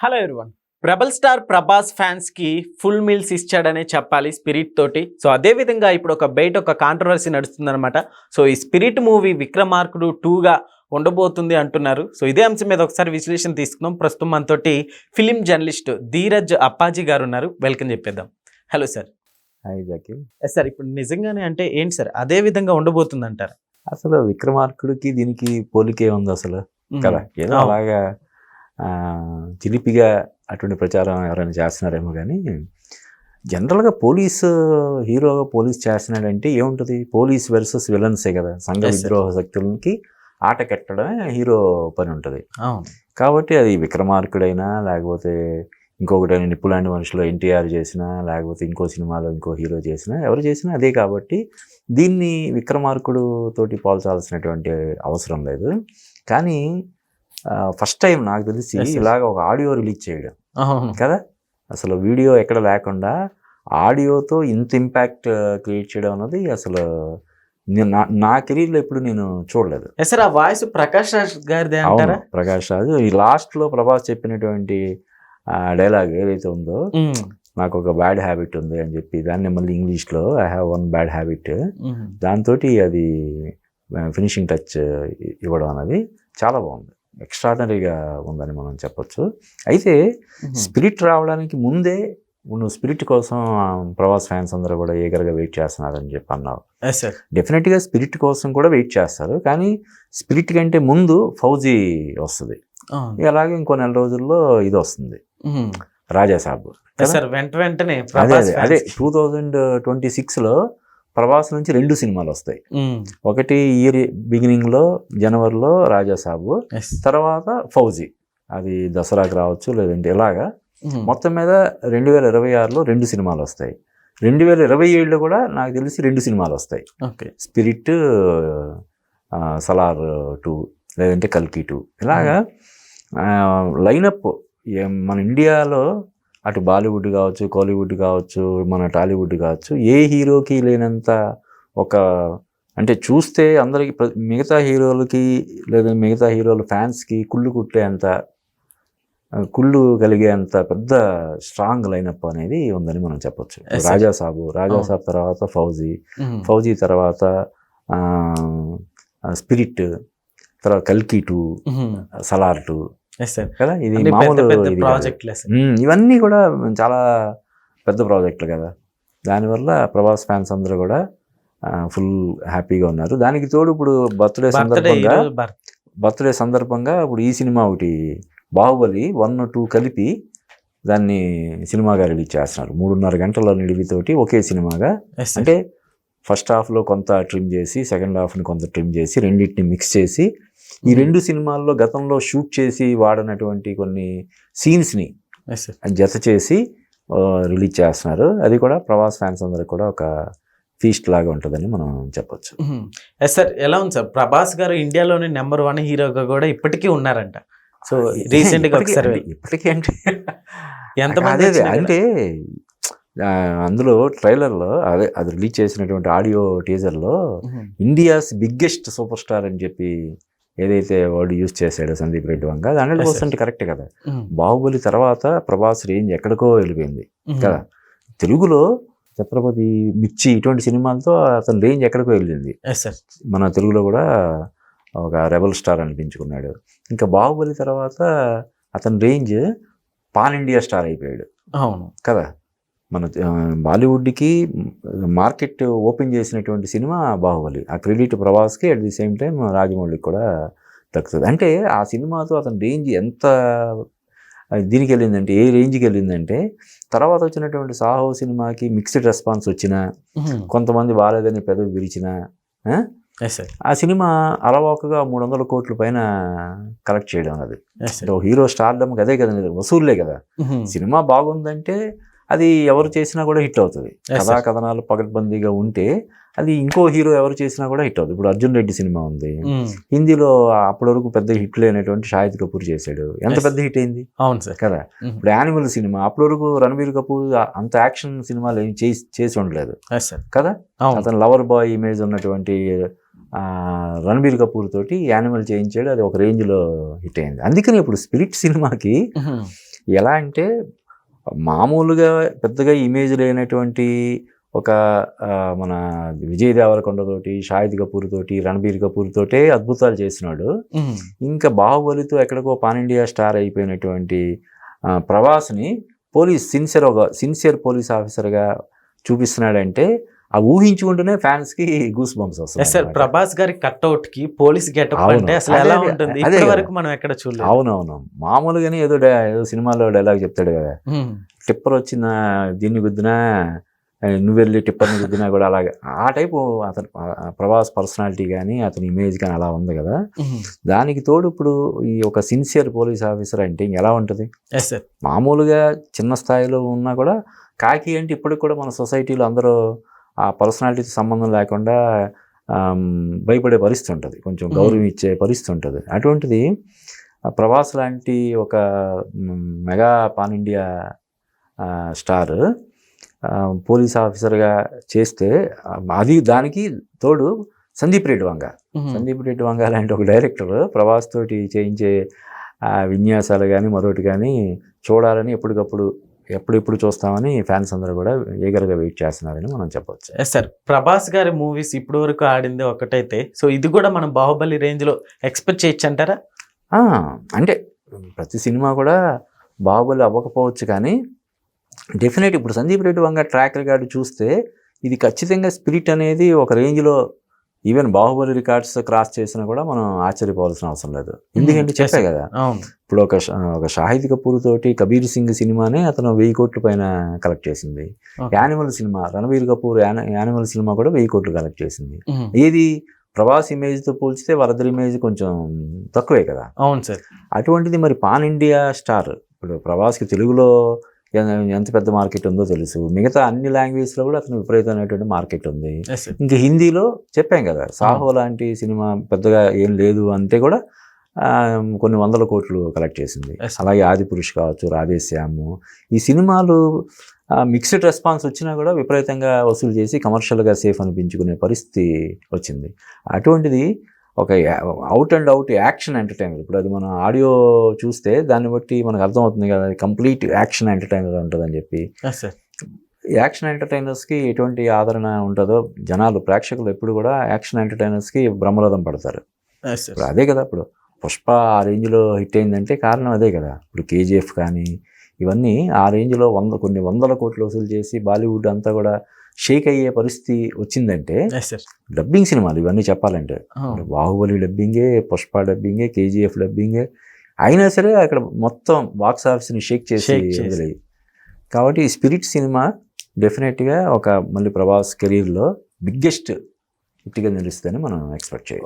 Hello everyone rebel star Prabhas ఫ్యాన్స్కి full meals ఇచ్చాడనే చెప్పాలి spirit తోటి. సో అదే విధంగా ఇప్పుడు ఒక బయట ఒక కాంట్రవర్సీ నడుస్తుందన్నమాట. సో ఈ స్పిరిట్ మూవీ విక్రమార్కుడు టూగా ఉండబోతుంది అంటున్నారు. సో ఇదే అంశం మీద ఒకసారి విశ్లేషణ తీసుకుందాం. ప్రస్తుతం మనతోటి ఫిలిం జర్నలిస్ట్ ధీరజ్ అప్పాజీ గారు ఉన్నారు. వెల్కమ్ చెప్పేద్దాం. Hello sir hi Jackie yes sir ఇప్పుడు నిజంగానే అంటే ఏంటి సార్ అదే విధంగా ఉండబోతుంది అంటారు అసలు విక్రమార్కుడికి దీనికి పోలికే ఉంది అసలు. కదా? ఏదో. అలాగా చిలిపిగా అటువంటి ప్రచారం ఎవరైనా చేస్తున్నారేమో కానీ జనరల్గా పోలీసు హీరోగా పోలీస్ చేస్తున్నాడంటే ఏముంటుంది? పోలీస్ వర్సెస్ విలన్సే కదా. సంఘ. విద్రోహ శక్తులకి ఆట కట్టడమే హీరో పని ఉంటుంది. కాబట్టి అది విక్రమార్కుడైనా లేకపోతే ఇంకొకటైనా నిప్పులాంటి మనుషులు ఎన్టీఆర్ చేసినా లేకపోతే ఇంకో సినిమాలో ఇంకో హీరో చేసినా ఎవరు చేసినా అదే కాబట్టి దీన్ని విక్రమార్కుడు తోటి పోల్చాల్సినటువంటి అవసరం లేదు. కానీ ఫస్ట్ టైం నాకు తెలిసి. ఇలాగ ఒక ఆడియో రిలీజ్ చేయడం. కదా? అసలు వీడియో ఎక్కడ లేకుండా ఆడియోతో ఇంత ఇంపాక్ట్ క్రియేట్ చేయడం అన్నది అసలు నా నా కెరీర్లో ఎప్పుడు నేను చూడలేదు. సార్ ఆ వాయిస్ ప్రకాష్ రాజ్ గారిదే అంటారా? ప్రకాష్ రాజు. ఈ లాస్ట్లో ప్రభాస్ చెప్పినటువంటి డైలాగ్ ఏదైతే ఉందో నాకు ఒక బ్యాడ్ హ్యాబిట్ ఉంది అని చెప్పి దాన్ని మళ్ళీ ఇంగ్లీష్లో I have one bad habit. దాంతో అది ఫినిషింగ్ టచ్ ఇవ్వడం అనేది చాలా బాగుంది. ఎక్స్ట్రాడనరీగా ఉందని మనం చెప్పొచ్చు. అయితే. స్పిరిట్ రావడానికి ముందే నువ్వు స్పిరిట్ కోసం ఆ, ప్రభాస్ ఫ్యాన్స్ అందరూ కూడా ఏగరగా వెయిట్ చేస్తున్నారని చెప్పి అన్నావు. డెఫినెట్గా స్పిరిట్ కోసం కూడా వెయిట్ చేస్తారు. కానీ స్పిరిట్ కంటే ముందు ఫౌజీ వస్తుంది. అలాగే ఇంకో నెల రోజుల్లో ఇది వస్తుంది. ఉమ్. రాజాసాబ్. ఎస్ సార్ వెంట వెంటనే అదే అదే. టూ థౌజండ్ ట్వంటీ సిక్స్లో ప్రభాస్ నుంచి రెండు సినిమాలు వస్తాయి. ఒకటి ఇయర్ బిగినింగ్లో జనవరిలో రాజాసాబు. తర్వాత ఫౌజీ. అది దసరాకి రావచ్చు లేదంటే ఇలాగా. మొత్తం మీద రెండు వేల ఇరవై ఆరులో రెండు సినిమాలు వస్తాయి. రెండు వేల ఇరవై ఏడులో కూడా నాకు తెలిసి రెండు సినిమాలు వస్తాయి. ఓకే. స్పిరిట్ సలార్ టూ లేదంటే కల్కి టూ. ఇలాగా లైనప్ మన ఇండియాలో అటు బాలీవుడ్ కావచ్చు కోలీవుడ్ కావచ్చు మన టాలీవుడ్ కావచ్చు ఏ హీరోకి లేనంత ఒక అంటే చూస్తే అందరికి మిగతా హీరోలకి లేదా మిగతా హీరోల ఫ్యాన్స్కి కుళ్ళు కుట్టేంత కుళ్ళు కలిగేంత పెద్ద స్ట్రాంగ్ లైనప్ అనేది ఉందని మనం చెప్పొచ్చు Yes, sir. రాజాసాబు రాజాసాబ్ తర్వాత ఫౌజీ ఉమ్. ఫౌజీ తర్వాత స్పిరిట్ తర్వాత కల్కి టూ ఉమ్. సలార్ టూ కదా? ఇది ఇవన్నీ కూడా చాలా పెద్ద ప్రాజెక్టులు కదా? దానివల్ల ప్రభాస్ ఫ్యాన్స్ అందరూ కూడా ఫుల్ హ్యాపీగా ఉన్నారు. దానికి తోడు ఇప్పుడు బర్త్డే సందర్భంగా బర్త్డే సందర్భంగా ఇప్పుడు ఈ సినిమా ఒకటి బాహుబలి వన్ టూ కలిపి దాన్ని సినిమాగా రిలీజ్ చేస్తున్నారు. మూడున్నర గంటల నిడివితోటి ఒకే సినిమాగా. అంటే ఫస్ట్ హాఫ్లో కొంత ట్రిమ్ చేసి సెకండ్ హాఫ్ని కొంత ట్రిమ్ చేసి రెండింటిని మిక్స్ చేసి ఈ ఉమ్. రెండు సినిమాల్లో గతంలో షూట్ చేసి వాడినటువంటి కొన్ని సీన్స్ని. జత చేసి రిలీజ్ చేస్తున్నారు అది కూడా ప్రవాస్ ఫ్యాన్స్ అందరికి కూడా ఒక ఫీస్ట్ లాగా ఉంటుందని మనం చెప్పొచ్చు. ఎస్ సార్ ఎలా ఉంది సార్ ప్రభాస్ గారు ఇండియాలోని నెంబర్ వన్ హీరోగా కూడా ఇప్పటికీ ఉన్నారంట సో రీసెంట్గా ఇప్పటికీ ఒకసారి అంటే- ఇప్పటికీ అంటే ఎంతమంది. అంటే అందులో ట్రైలర్లో అదే అది రిలీజ్ చేసినటువంటి ఆడియో టీజర్లో um. India's biggest super star అని చెప్పి ఏదైతే వర్డ్ యూజ్ చేశాడో సందీప్ రెడ్డి వంగ అది హండ్రెడ్. పర్సెంట్ కరెక్ట్ కదా. ఉమ్. బాహుబలి తర్వాత ప్రభాస్ రేంజ్ ఎక్కడికో వెళ్ళిపోయింది ఉమ్. కదా. తెలుగులో ఛత్రపతి మిర్చి ఇటువంటి సినిమాలతో అతని రేంజ్ ఎక్కడికో వెళ్ళింది. మన తెలుగులో కూడా ఒక రెబల్ స్టార్ అనిపించుకున్నాడు. ఇంకా బాహుబలి తర్వాత అతని రేంజ్ పాన్ ఇండియా స్టార్ అయిపోయాడు అవును. కదా. మన బాలీవుడ్కి మార్కెట్ ఓపెన్ చేసినటువంటి సినిమా బాహుబలి. ఆ క్రెడిట్ ప్రభాస్కి అట్ ది సేమ్ టైం రాజమౌళికి కూడా దక్కుతుంది. అంటే ఆ సినిమాతో అతని రేంజ్ ఎంత దీనికి వెళ్ళిందంటే ఏ రేంజ్కి వెళ్ళిందంటే తర్వాత వచ్చినటువంటి సాహో సినిమాకి మిక్స్డ్ రెస్పాన్స్ వచ్చినా. కొంతమంది బాగాలేదని పెదవి విరిచిన ఆ? సినిమా అలవాకుగా మూడు వందల కోట్ల పైన కలెక్ట్ చేయడం అది హీరో స్టార్డమ్ అదే కదా వసూళ్ళే కదా. సినిమా బాగుందంటే అది ఎవరు చేసినా కూడా హిట్ అవుతుంది. కథా. కథనాలు పగడ్బందీగా ఉంటే అది ఇంకో హీరో ఎవరు చేసినా కూడా హిట్ అవుతుంది. ఇప్పుడు అర్జున్ రెడ్డి సినిమా ఉంది. హిందీలో అప్పటి వరకు పెద్ద హిట్ లేనటువంటి షాహిద్ కపూర్ చేశాడు. ఎంత. పెద్ద హిట్ అయింది? అవును సార్. కదా. ఇప్పుడు యానిమల్ సినిమా అప్పటి వరకు రణబీర్ కపూర్ అంత యాక్షన్ సినిమాలు ఏం చేసి చేసి ఉండలేదు. కదా? అతను లవర్ బాయ్ ఇమేజ్ ఉన్నటువంటి రణబీర్ కపూర్ తోటి యానిమల్ చేయించాడు. అది ఒక రేంజ్లో హిట్ అయింది. అందుకని ఇప్పుడు స్పిరిట్ సినిమాకి. ఎలా అంటే మామూలుగా పెద్దగా ఇమేజ్ లేనటువంటి ఒక మన విజయ్ దేవరకొండతోటి షాహిద్ కపూర్ తోటి రణబీర్ కపూర్ తోటే అద్భుతాలు చేసినాడు. ఇంకా బాహుబలితో ఎక్కడికో పాన్ ఇండియా స్టార్ అయిపోయినటువంటి ప్రభాస్ని పోలీస్ సిన్సియర్ ఒక సిన్సియర్ పోలీస్ ఆఫీసర్గా చూపిస్తున్నాడంటే ఆ ఊహించుకుంటూనే ఫ్యాన్స్కి గూస్ బంప్స్ ఎస్ సార్ వస్తాయి ప్రభాస్ గారి కట్అవుట్కి పోలీస్ గెటప్. అంటే అసలు ఎలా ఉంటుంది? ఇప్పటి. వరకు మనం ఎక్కడ చూడలేదు. అవునవును. మామూలుగానే ఏదో ఏదో సినిమాలో డైలాగ్ చెప్తాడు కదా. టిప్పర్ వచ్చిన దీన్ని గుద్దినా నువ్వు వెళ్ళి టిప్పర్ని గుద్దినా కూడా అలాగే. ఆ టైపు అతను ప్రభాస్ పర్సనాలిటీ కానీ అతని ఇమేజ్ కానీ అలా ఉంది కదా. దానికి తోడు ఇప్పుడు ఈ ఒక సిన్సియర్ పోలీస్ ఆఫీసర్ అంటే ఇంక ఎలా ఉంటుంది? మామూలుగా చిన్న స్థాయిలో ఉన్నా కూడా కాకి అంటే ఇప్పటికి కూడా మన సొసైటీలో అందరూ ఆ పర్సనాలిటీతో సంబంధం లేకుండా భయపడే పరిస్థితి ఉంటుంది. కొంచెం గౌరవం ఇచ్చే పరిస్థితి ఉంటుంది. అటువంటిది ప్రభాస్ లాంటి ఒక mega pan India star police ఆఫీసర్గా చేస్తే అది దానికి తోడు సందీప్ రెడ్డి వంగ. సందీప్ రెడ్డి వంగ లాంటి ఒక డైరెక్టర్ ప్రభాస్ తోటి చేయించే విన్యాసాలు కానీ మరొకటి కానీ చూడాలని ఎప్పటికప్పుడు ఎప్పుడెప్పుడు చూస్తామని ఫ్యాన్స్ అందరూ కూడా ఈగర్గా వెయిట్ చేస్తున్నారని మనం చెప్పొచ్చు. ఎస్ సార్ ప్రభాస్ గారి మూవీస్ ఇప్పటి వరకు ఆడింది ఒకటైతే. సో ఇది కూడా మనం బాహుబలి రేంజ్లో ఎక్స్పెక్ట్ చేయొచ్చు అంటారా అంటే ప్రతి సినిమా కూడా బాహుబలి అవ్వకపోవచ్చు కానీ డెఫినెట్ ఇప్పుడు సందీప్ రెడ్డి వంగ ట్రాక్ రికార్డు చూస్తే ఇది ఖచ్చితంగా స్పిరిట్ అనేది ఒక రేంజ్లో ఈవెన్ బాహుబలి రికార్డ్స్ క్రాస్ చేసినా కూడా మనం ఆశ్చర్యపోవాల్సిన అవసరం లేదు. ఎందుకంటే చెప్పే sir. కదా. ఇప్పుడు ఒక ఒక షాహిద్ కపూర్ తోటి కబీర్ సింగ్ సినిమానే అతను వెయ్యి కోట్ల పైన కలెక్ట్ చేసింది. యానిమల్ సినిమా రణబీర్ కపూర్ యాన- యానిమల్ సినిమా కూడా వెయ్యి కోట్లు కలెక్ట్ చేసింది. ఉమ్. ఏది? ప్రభాస్ ఇమేజ్తో పోల్చితే వరదర్ ఇమేజ్ కొంచెం తక్కువే కదా. అవును సార్. అటువంటిది మరి పాన్ ఇండియా స్టార్ ఇప్పుడు ప్రభాస్కి తెలుగులో ఎంత పెద్ద మార్కెట్ ఉందో తెలుసు. మిగతా అన్ని లాంగ్వేజ్లో కూడా అతను విపరీతమైనటువంటి మార్కెట్ ఉంది. ఇంకా హిందీలో చెప్పాం కదా సాహో లాంటి సినిమా పెద్దగా ఏం లేదు అంటే కూడా కొన్ని వందల కోట్లు కలెక్ట్ చేసింది. అలాగే ఆదిపురుష్ కావచ్చు రాధేశ్యాము. ఈ సినిమాలు మిక్స్డ్ రెస్పాన్స్ వచ్చినా కూడా విపరీతంగా వసూలు చేసి కమర్షియల్గా సేఫ్ అనిపించుకునే పరిస్థితి వచ్చింది. అటువంటిది ఒక out and out action entertainer ఇప్పుడు అది మనం ఆడియో చూస్తే దాన్ని బట్టి మనకు అర్థమవుతుంది కదా కంప్లీట్ యాక్షన్ ఎంటర్టైనర్ ఉంటుందని చెప్పి. యాక్షన్ ఎంటర్టైనర్స్కి ఎటువంటి ఆదరణ ఉంటుందో జనాలు ప్రేక్షకులు ఎప్పుడు కూడా యాక్షన్ ఎంటర్టైనర్స్కి బ్రహ్మరథం పడతారు. ఇప్పుడు అదే కదా ఇప్పుడు. పుష్ప ఆ రేంజ్లో హిట్ అయిందంటే కారణం అదే కదా. ఇప్పుడు కేజీఎఫ్ కానీ ఇవన్నీ ఆ రేంజ్లో వంద కొన్ని వందల కోట్లు వసూలు చేసి బాలీవుడ్ అంతా కూడా షేక్ అయ్యే పరిస్థితి వచ్చిందంటే డబ్బింగ్ సినిమాలు ఇవన్నీ చెప్పాలంటే. బాహుబలి డబ్బింగే పుష్ప డబ్బింగే కేజీఎఫ్ డబ్బింగే. అయినా సరే అక్కడ మొత్తం బాక్స్ ఆఫీస్ని షేక్ చేసి కాబట్టి ఈ స్పిరిట్ సినిమా డెఫినెట్గా ఒక మళ్ళీ ప్రభాస్ కెరీర్లో బిగ్గెస్ట్ హిట్గా నిలుస్తుందని మనం ఎక్స్పెక్ట్ చేయొచ్చు.